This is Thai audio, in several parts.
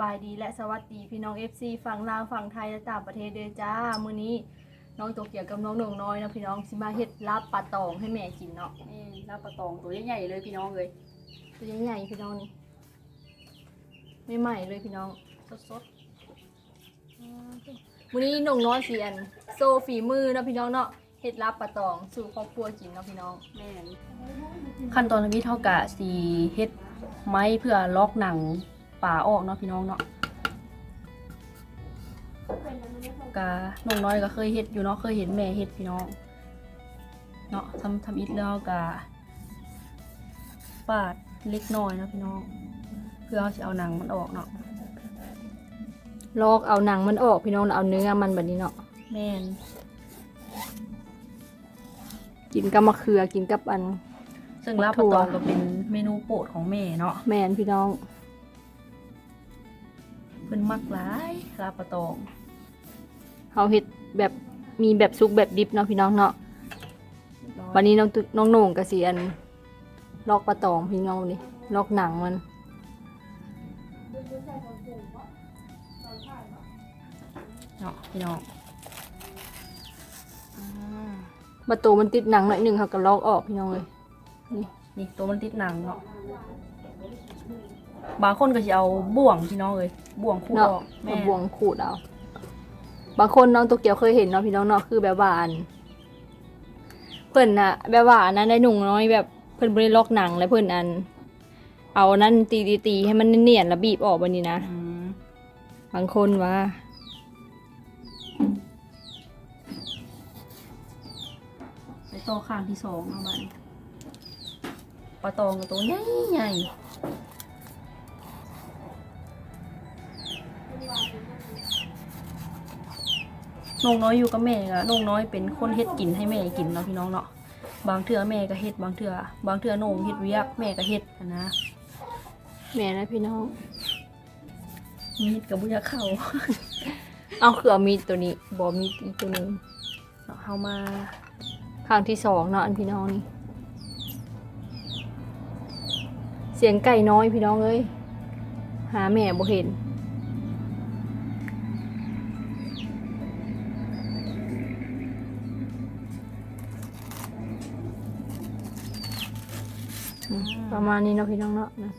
บายดีและสวัสดีพี่น้อง FC ฝั่งลาวฝั่งไทยและต่างประเทศเด้อจ้า มื้อนี้น้องโตเกียวกับน้องหนุ่งน้อยนะพี่น้องสิมาเฮ็ดลาบปลาตองให้แม่กินเนาะนี่ลาบปลาตองตัวใหญ่ๆเลยพี่น้องเลยตัวใหญ่ๆพี่น้องนี่ไม่ใหม่เลยพี่น้องสดๆมื้อนี้หนุ่งน้อยสิอันโซฝีมือเนาะพี่น้องเนาะเฮ็ดลาบปลาตองสู่ครอบครัวกินเนาะพี่น้องแม่นขั้นตอนนี้เท่ากับสีเฮ็ดไม้เพื่อล็อกหนัง ป่าออกเนาะพี่น้องเนาะกะน้องน้อยก็เคยเฮ็ดอยู่เนาะเคยเห็นแม่เฮ็ดพี่น้องเนาะทำทำอิฐแล้วกะปาดเล็กน้อยเนาะพี่น้อง เพื่อเอาสิเอาหนังมันออกเนาะลอกเอาหนังมันออกพี่น้องแล้วเอาเนื้อมันแบบนี้เนาะแม่นกินกับมะเขือกินกับอัน ซึ่งลาบปลาตองก็เป็นเมนูโปรดของแม่เนาะแมนพี่น้องเพิ่นมักหลายลาบปลาตองเขาเฮ็ดแบบมีแบบซุกแบบดิบเนาะพี่น้องเนาะวันนี้น้องตุ๊น้องโหน่งกระเสียนลอกปลาตองพี่น้องนี่ลอกหนังมันเนาะพี่น้องประตูมันติดหนังหน่อยหนึ่งเขาก็ลอกออกพี่น้องเลยนี่ตัวมันติดหนังเนาะ บางคนก็จะเอาบ่วงพี่น้องเลยบ่วงคู่เนาะออกแม่มาบวงขูดเอา บางคนน้องตัวเกียวเคยเห็นเนาะพี่น้องเนาะคือแบบว่าอันเพิ่นน่ะ แบบว่าอันนั้นได้หนุ่งน้อยแบบเพิ่นบ่ได้ลอกหนังแล้วเพิ่นอัน เอานั่นตีตีตีให้มันเนียนๆแล้วบีบออกบันนี้นะ อืมบางคนว่า ไปต่อข้างที่สองเอาบัดนปลาตองกับตัวใหญ่ใหญ่ น้องน้อยอยู่กับแม่ก็น้องน้อยเป็นคนเฮ็ดกินให้แม่กินเนาะพี่น้องเนาะบางเทื่อแม่ก็เฮ็ดบางเทื่อบางเทื่อน้องเฮ็ดเวียกแม่ก็เฮ็ดอะนะแม่นะพี่น้องมีดกับบุญยาเข้า เอาคือเอามีดตัวนี้บอมีดอีกตัวหนึงเนาะเฮามาข้างที่สองเนาะอันพี่น้องนี่เสียงไก่น้อยพี่น้องเอ้ยหาแม่บ่เห็น ประมาณนี้เนาะพี่น้องเนาะนะ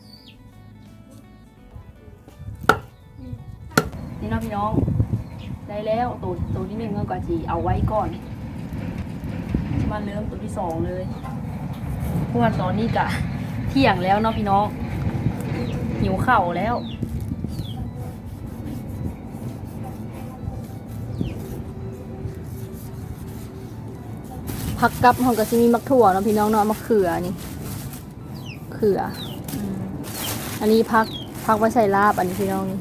นี่เนาะพี่น้อง ได้แล้วตัวตัวที่หนึ่งก็กว่าจีเอาไว้ก่อน มาเริ่มตัวที่สองเลยเพราะว่าตอนนี้กะเที่ยงแล้วเนาะพี่น้อง หิวข้าวแล้วผักกับของก็สิมีมักถั่วเนาะพี่น้องเนาะมะเขือนี่เขืออันนี้พักพักไว้ใส่ลาบอันนี้พี่น้องนี่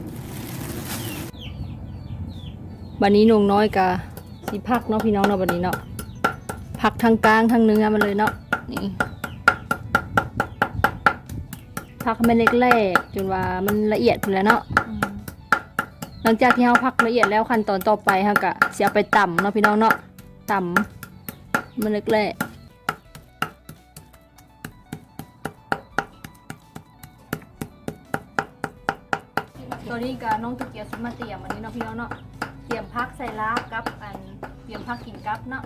บันนี้นงน้อยกะสิพักเนาะพี่น้องเนาะบันนี้เนาะพักทางกลางทางเนื้อมันเลยเนาะนี่พักให้มันเล็กๆจนว่ามันละเอียดไปแล้วเนาะหลังจากที่เราพักละเอียดแล้วขั้นตอนต่อไปเรากะเสียไปต่ำเนาะพี่น้องเนาะต่ำมันเล็กๆ นี้กะน้องตุกเกียวซิมาเตรียมอันนี้เนาะพี่น้องเนาะเตรียมพักใส่ลาบกับอันเตรียมพักกินกับเนาะ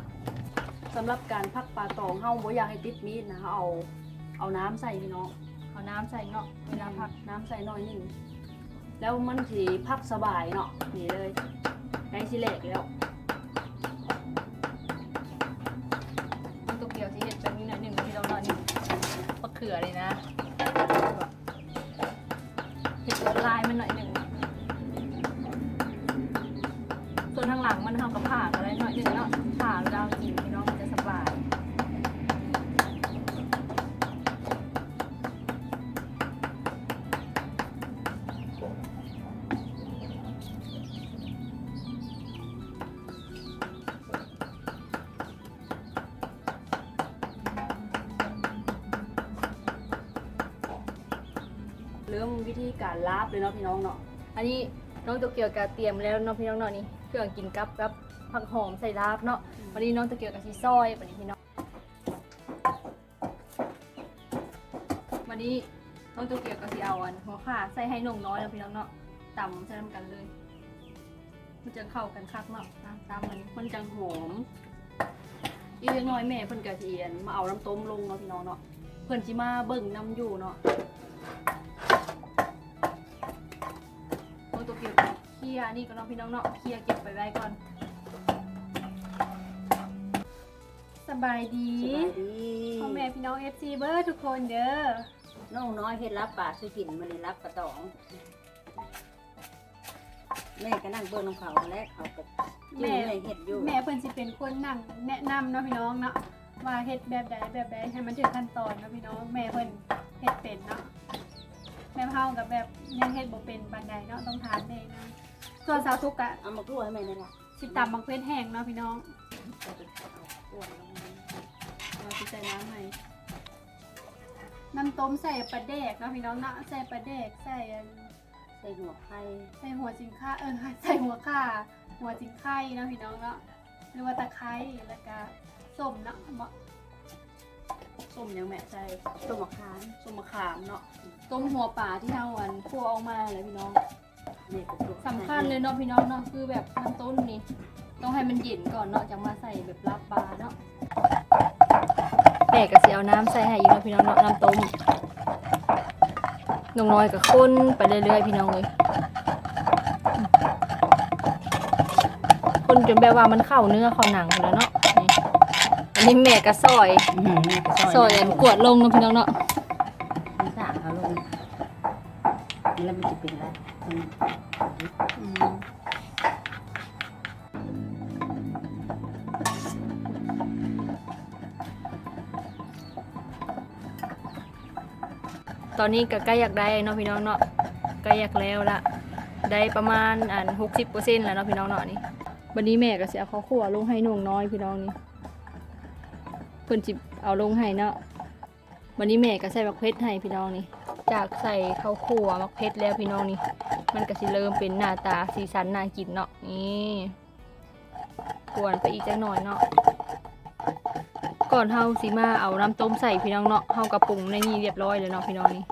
สำหรับการพักปลาตองเฮาบ่อยากให้ติดมีดนะเฮาเอาเอาน้ำใส่พี่น้องเอาน้ำใส่เนาะเวลาพักน้ำใส่หน่อยหนึงแล้วมันสิพักสบายเนาะนี่เลยได้สิแหลกแล้วน้องตุกเกียวสิเห็ดแบบนี้หน่อยหนึ่งพี่น้องเนาะนี่มะเขือเลยนะเห็ดละลายมันหน่อยหนึ่ง ทางหลังมันทำกับผ่าอะไรหน่อยหนึ่งเนาะผ่าเวลากินพี่น้องมันจะสบายเริ่มวิธีการลาบเลยเนาะพี่น้องเนาะ อันนี้น้องโตเกียวกะเตรียมแล้วเนาะพี่น้องเนาะนี่ เครื่องกินกับกับผักหอมใส่ลาบเนาะวันนี้น้องโตเกียวกะซีซอยวันนี้พี่น้องวันนี้น้องโตเกียวกะซีเอาอันหัวข่าใส่ให้นงน้อยแล้วพี่น้องเนาะตำใส่น้ำกันเลย มันจะเข้ากันคักเนาะตามตามมันมันจังหอมอีกเล็กน้อยแม่เพิ่นกะเทียนมาเอาน้ำต้มลงเนาะพี่น้องเนาะเพิ่นสิมาเบิ่งน้ำอยู่เนาะ ลียร์นี่ก็เนาะพี่น้องเนาะเคลียร์เก็บไปไว้ก่อน สบายดีสบายดีพ่อแม่พี่น้อง FC เบอร์ทุกคนเด้อน้องน้อยเฮ็ดรับปลาสุกินมันได้รับกระตอง แม่ก็นั่งเบิ่งน้ำเขาและเขาก็จื้อแม่เฮ็ดอยู่แม่เพิ่นสิเป็นคนนั่งแนะนำเนาะพี่น้องเนาะว่าเฮ็ดแบบใดแบบใดให้มันถึงขั้นตอนเนาะพี่น้องแม่เพิ่นเฮ็ดเป็นเนาะแม่เฮากับแบบยังเฮ็ดบ่เป็นปานใดเนาะต้องถามแม่นะ ส่วนสาวทุกอะเอามากล้วยให้แม่นั่นล่ะสิตำบักเพชรแห้งเนาะพี่น้องเอาไปเอากล้วยลงมาเราจะใส่น้ำให้น้ำต้มใส่ปลาแดกเนาะพี่น้องเนาะใส่ปลาแดกใส่อันใส่หัวไข่ใส่หัวจิงค่าเออใส่หัวข่าหัวจิงไข่เนาะพี่น้องเนาะหรือว่าตะไคร้แล้วก็ส้มเนาะเหมาะส้มยังแม่ใส่ต้มมะขามส้มมะขามเนาะต้มหัวป่าที่เฮาอันคั่วออกมาเลยพี่น้องแม่ก็จุก สำคัญเลยเนาะพี่น้องเนาะคือแบบน้ำต้นนี่ต้องให้มันเย็นก่อนเนาะจากมาใส่แบบลาบปลาเนาะแม่ก็สิเอาน้ำใส่ให้อยู่เนาะพี่น้องเนาะน้ำต้มน้องน้อยก็ข้นไปเรื่อยๆพี่น้องเลยคนจนแบบว่ามันเข้าเนื้อเข้าหนังแล้วเนาะนี่อันนี้แม่ก็ซอยอื้อหือแม่ก็ซอยอันกวดลงเนาะพี่น้องเนาะ มันสากเขาลงแล้วมันจะเป็นอะไรอืม อืม ตอนนี้ก็ใกล้อยากได้เนาะพี่น้องเนาะใกล้อยากแล้วละได้ประมาณอันหกสิบเปอร์เซ็นต์แล้วเนาะพี่น้องเนาะนี่วันนี้แม่ก็เสิเอาข้าวคั่วลงให้หนุ่งน้อยพี่น้องนี่เพิ่นจิบเอาลงให้เนาะวันนี้แม่ก็ใส่มักเพชรให้พี่น้องนี่จากใส่ข้าวคั่วมักเพชรแล้วพี่น้องนี่ มันก็สิเริ่มเป็นหน้าตาสีสันน่ากินเนาะนี่กวนไปอีกจักหน่อยเนาะก่อนเฮาสิมาเอาน้ำต้มใส่พี่น้องเนาะเฮากระปรุงในนี้เรียบร้อยเลยเนาะพี่น้องนี่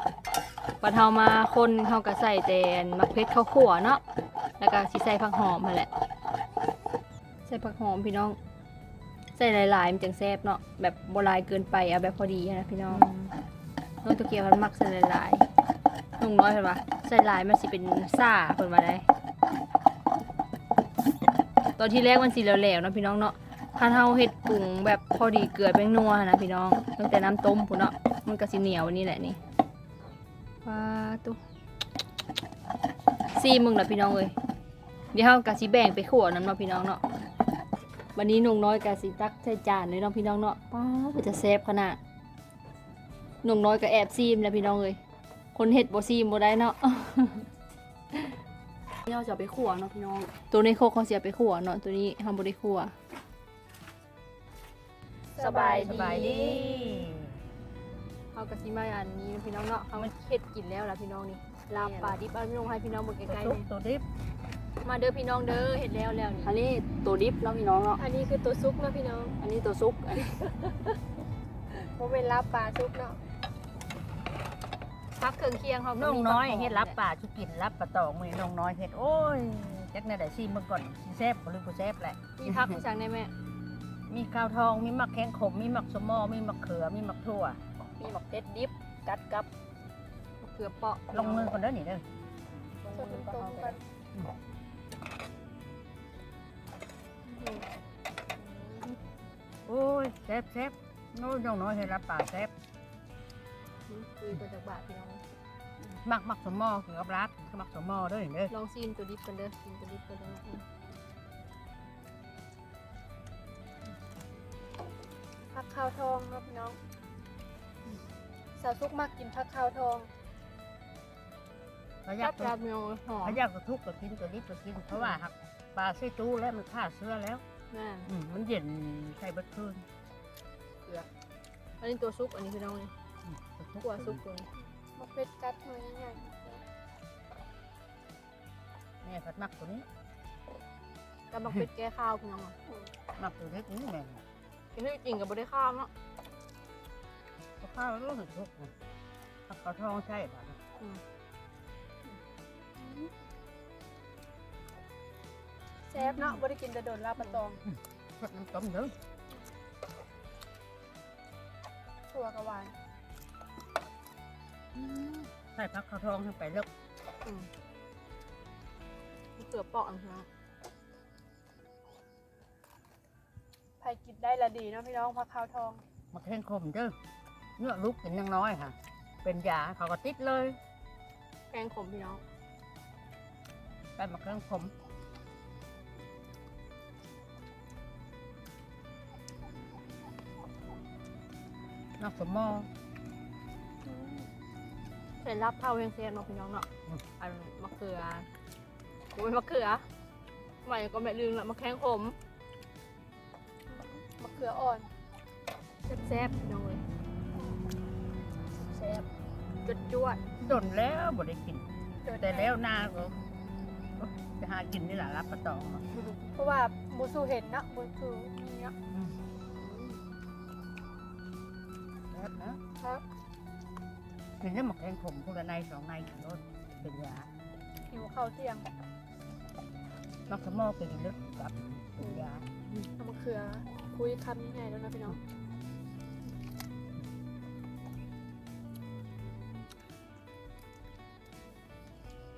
บัดเฮามาคนเฮาก็ใส่แต่มักเพชรข้าวคั่วเนาะแล้วก็สิใส่ผักหอมมาแหละ ใส่ผักหอมพี่น้อง ใส่หลายๆมันจังแซ่บเนาะแบบบ่หลายเกินไปเอาแบบพอดีนะพี่น้องน้องตะเกียบมันมักใส่หลายๆนุ่งน้อยเห็นปะ ใส่ลายมันสิเป็นซ่าเปิดมาได้ ตอนที่แรกมันสีแหลวๆเนาะพี่น้องเนาะถ้าเฮาเฮ็ดปรุงแบบพอดีเกลือแป้งนัวนะพี่น้อง ตั้งแต่น้ำต้มพุ่นเนาะ มันก็สิเหนียวนี่แหละนี่ว้าตุซีมึงละพี่น้องเอ้ยเดี๋ยวเฮากะสิแบ่งไปขั่วน้ำเนาะพี่น้องเนาะ วันนี้นุ่งน้อยกะสิตักใส่จานเลยเนาะพี่น้องเนาะป้าจะแซ่บขนาดนุ่งน้อยก็แอบซีมแล้วพี่น้องเอ้ย คนเห็ดบซีมบ่ได้เนาะ นี่เราจะเอาไปขั่วเนาะพี่น้อง ตัวในโคกเขาเสียไปขั่วเนาะตัวนี้ทำบ่ได้ขั่ว สบายดี สบายดีเอากะสิมาอันนี้พี่น้องเนาะเอามันเฮ็ดกินแล้วล่ะพี่น้องนี่ลาบปลาดิบเอาพี่น้องให้พี่น้องเบิ่งใกล้ๆตัวนี่ตัวดิบมาเด้อพี่น้องเด้อเฮ็ดแล้วแล้วนี่อันนี้ตัวดิบเนาะพี่น้องเนาะ อันนี้คือตัวซุปเนาะพี่น้อง อันนี้ตัวซุปอันนี้บ่เป็นลาบปลาซุปเนาะ พักเครื่องเคียงเขาก็น้องมีน้อยผักหมเฮ็ดรับปลาสุกินรับปลาตองมื้อนี้น้องน้อยเฮ็ดโอ้ยจักแน่ได้ซิมเบิ่งก่อนสิแซ่บบ่หรือบ่แซ่บแหละ มีพักอีกจังได้แม่มีข้าวทองมีหมักแข้งขมมีหมักสมอมีหมักเขือมีหมักถั่วมีหมกเพชรดิบกัดกับมะเขือเปาะลงมือก่อนเด้อนี่เด้อลงส่วนมือต้มก็กัเอานโอ้ยแซ่บแซ่บโน้ยน้องน้อยเฮ็ดรับปลาแซ่บ คุยตัวจากบาทพี่น้องหมักหมักสมอคือกับรัดคือหมักสมอเด้อนี่เด้อลองซีนตัวดิบกันเด้อซีนตัวดิบกันเด้อผักขาวทองเนาะพี่น้องสาวซุกมักกินผักขาวทองเขาอจัยาบกรับเนาะหอมเขาอยากจะทุกข์ก็กินตัวนี้ตัวกินเพราะว่าหักปลาใส่ตู้แล้วมันฆ่าเชื้อแล้วน่าอืมมันเย็นใส่เบิดคืนเกลืออันนี้ตัวซุปอันนี้พี่น้องนี่ อืมตัวทุกข์กัวซุปตัวนี้บักเพชรกัดหน่อยใหญ่แม่ผัดหมักตัวนี้กำลังเป็ดแก้ข้าวพี่น้องอะหมักตัวเล็กนี่แม่กินให้จริงกับบ่ได้ข้าวเนาะก็ข้าวแล้วรู้สึกทุกข์นะผักข้าวทองใช่ป่ะอืมแซ่บเนาะบ่ได้กินแต่โดนลาบปลาตองสดน้ำต้มเด้อถั่วกระหวาน ใส่ผักข้าวทองให้ไปเลิกอืมมะเขือเปาะนะคะไผกินได้ละดีเนาะพี่น้องผักขาวทองมาแข้งคมเด้อเนื้อลูกกินยังน้อยค่ะ เป็นยาเขาก็ติดเลยแกงขมพี่น้องไปมาแข้งคมนอกสมอ ใส่ลาบเผาแห้งแซ่บเนาะพี่น้องเนาะอืมอันมะเขือโอ้ยมะเขือใหม่ก็ไม่ลืมละมะแข้งขมมะเขืออ่อนแซ่บๆพี่น้องเลยแซ่บจดจวดดนแล้วบ่ได้กินเดิน แต่แล้วหน้าก็ไปหากินนี่แหละรับประตองมาเพราะว่าบ่สู้เห็นเนาะบ่สู้นี่เนาะแล้วนะ ครับ กินได้หมกแกงขมคนละในสองในกินรสเป็นยาหิวข้าวเที่ยงนอกสมอเป็นลึกกับเป็นยาเอามะเขือคุยคำยังไงแล้วนะพี่น้อง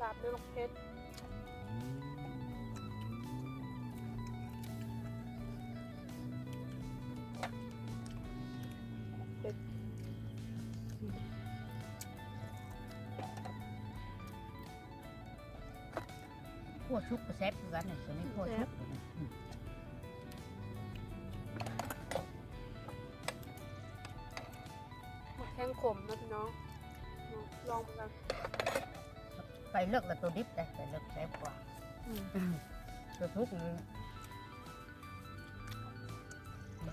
ตามด้วยมะเพช วกชุกกระแซบคือกันเนี่ยส่วนนี้พวกชุกอืมหมกแข้งขมนะพี่น้องลองเหมือนกันไปเลือกแล้วตัวดิบได้ไปเลือกแซบกว่าอืมตัวทุกเลย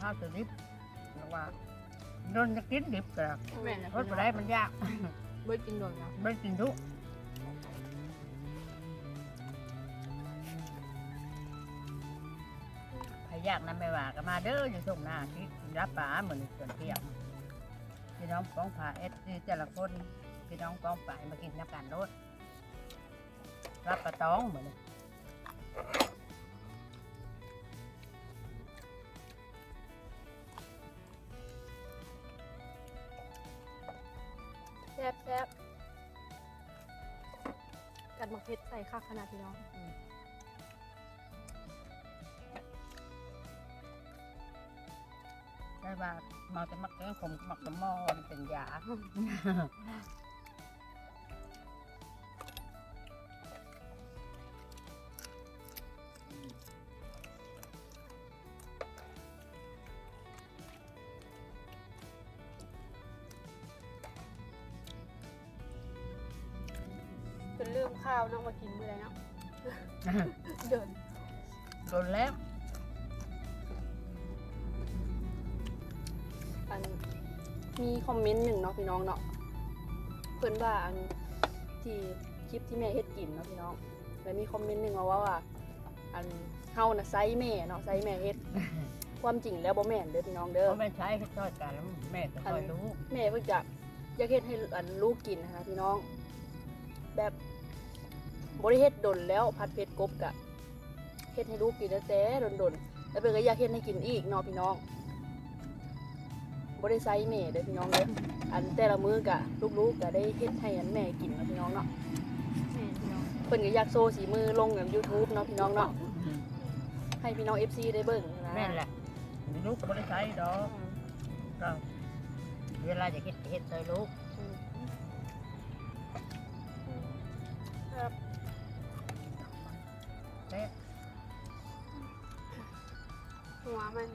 ข้าวตัวดิบแล้วว่าโดนจะกินดิบแต่แม่นนะรสไปได้มันยากเบิดกินโดนนะไม่กินทุก อยากนะไม่ว่าก็มาเด้ออยู่ตรงหน้าที่รับป๋าเหมือนส่วนเที่ยงพี่น้องกองผ่าเอสซีแต่ละคนพี่น้องกองป่ายมากินน้ำกันรถรับประตองเหมือนแซ่บแซ่บกัดมะเขือใส่ข้าวขนาดพี่น้อง ได้ว่ามาจะมักแกงขมมักจะมอมันเป็นยาจนลืมข้าวเนาะมากินมื้อไรเนาะเดินโดนแล้ว มีคอมเมนต์หนึ่งเนาะพี่น้องเนาะเพื่อนว่าอันที่คลิปที่แม่เฮ็ดกินเนาะพี่น้องแล้วมีคอมเมนต์หนึ่งมาว่าว่า อันเฮาน่ะไซส์แม่เนาะไซส์แม่เฮ็ด ความจริงแล้วบ่แม่นเด้อพี่น้องเด้อ เขาไม่ใช้ให้ช่วยกันแล้วแม่ก็ช่วยรู้แม่เพิ่งจะอยากเฮ็ดให้อันลูกกินนะคะพี่น้อง แบบบริเฮ็ดดนแล้วผัดเผ็ดกบกะเฮ็ดให้ลูกกินแล้วแต่ดนดนๆแล้วเพิ่นก็อยากเฮ็ดให้กินอีกเนาะพี่น้อง บ่ได้ใส่แม่เด้อพี่น้องเด้ออันแต่ละมื้อกะลูกๆก็ได้เฮ็ดให้อันแม่กินเนาะพี่น้องเนาะแม่พี่น้องเพิ่นก็อยากโชว์สีมือลงใน YouTube เนาะพี่น้องเนาะให้พี่น้อง FC ได้เบิ่งนะแม่นแหละลูกก็ไม่ได้ใช้ดอกเราเวลาจะเฮ็ดเฮ็ดใส่ลูกอืมครับแต่หัวมัน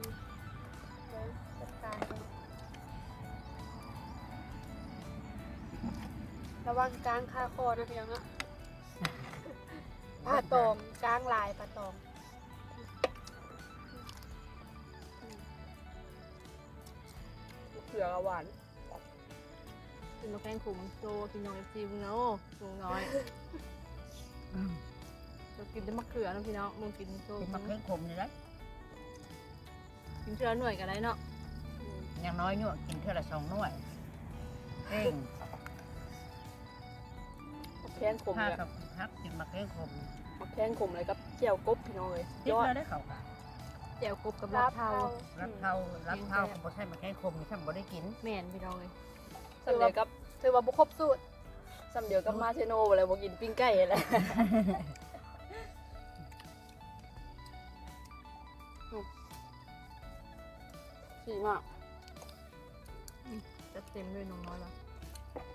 วังกลางคาคอนะพี่น้องเนาะปลาตองกลางลายปลาตองเผือกอะหวานกินมะแกงขุมโตพี่น้อง FC มึงเนาะลุงน้อยอืมเรากินแต่มะเขือเนาะพี่น้องมึงกินโตเป็นมะเขือขมนี่แหละกินเทื่อหน่วยกันได้เนาะอย่างน้อยเนี่ยกินเท่าละสองหน่วยเร่ง แกงขมถ้าเนี่ยกับพักกินมะเขือขมมักแข้งขมเลยกับเจียวกบพี่น้องเลยคิดยอดแล้วได้เขาค่ะแจ่วกบกับลาบเทารับเท่ารับเท่าก็บ่ใช่มาแค่คมฉันบ่ได้กินแม่นพี่น้องเลยสำเดียวกับถือว่าบุครบสูตรสำเดียวกับมาเชโน่อะไรบอกกินปิ้งไก่อะไรสีมาก จะเต็มด้วยน้องน้อยละ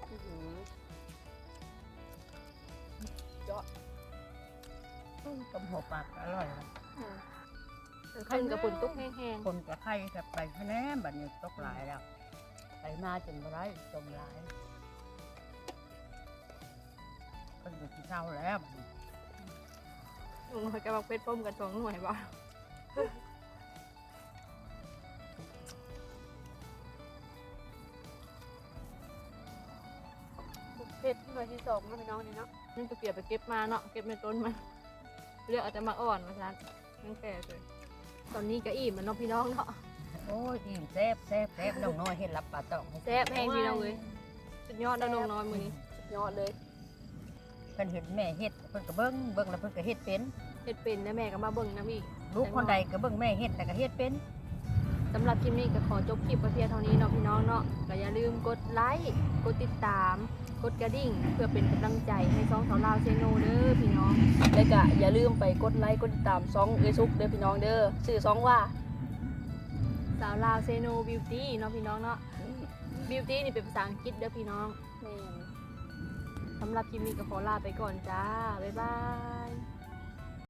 อื้อหือ ยอดต้มหัวปลาก็อร่อยนะขึ้นกับปุ่นตุ๊กแห้งคนกับไข่กับไปคะแนนบัดนี้ตกหลายแล้ว ไปมาจนบ่ได้จมหลายคนอยู่ที่เช้าแล้วบัดนี้ๆน้องน้อยกับบักเป็ดต้มกันสองหน่วยบ่ ดหน่วยที่สองเนาะพี่น้องนี่เนาะนั่นก็เปียกไปเก็บมาเนาะเก็บในต้นมันเลือกเอาแต่มาอ่อนมาซันนั่นแก่เลยตอนนี้ก็อิ่มแล้วเนาะพี่น้องเนาะโอ้ยอิ่มแซ่บแซ่บแซ่บน้องน้อยเฮ็ดรับปลาตองให้แซ่บแห้งพี่น้องเลยสุดยอดแล้วน้องน้อยมือนี้ยอดเลยเพิ่นเห็นแม่เฮ็ดเพิ่นก็เบิ่งเบิ่งแล้วเพิ่นก็เฮ็ดเป็นเฮ็ดเป็นนะแม่ก็มาเบิ่งน้ำอีกลูกคนใดก็เบิ่งแม่เฮ็ดแต่ก็เฮ็ดเป็นสำหรับคลิปนี้ก็ขอจบคลิปไว้เพียงเท่านี้เนาะพี่น้องเนาะก็อย่าลืมกดไลค์กดติดตาม กดกระดิ่ง เพื่อเป็นกำลังใจให้ช่องสาวลาวเซโนเด้อพี่น้อง แล้วก็อย่าลืมไปกดไลค์กดติดตามซองเอซุกเด้อพี่น้องเด้อชื่อซองว่า สาวลาวเซโนบิวตี้เนาะพี่น้องเนาะบิวตี้นี่เป็นภาษาอังกฤษเด้อพี่น้องแม่นสำหรับคลิปนี้ก็ขอลาไปก่อนจ้าบ๊ายบาย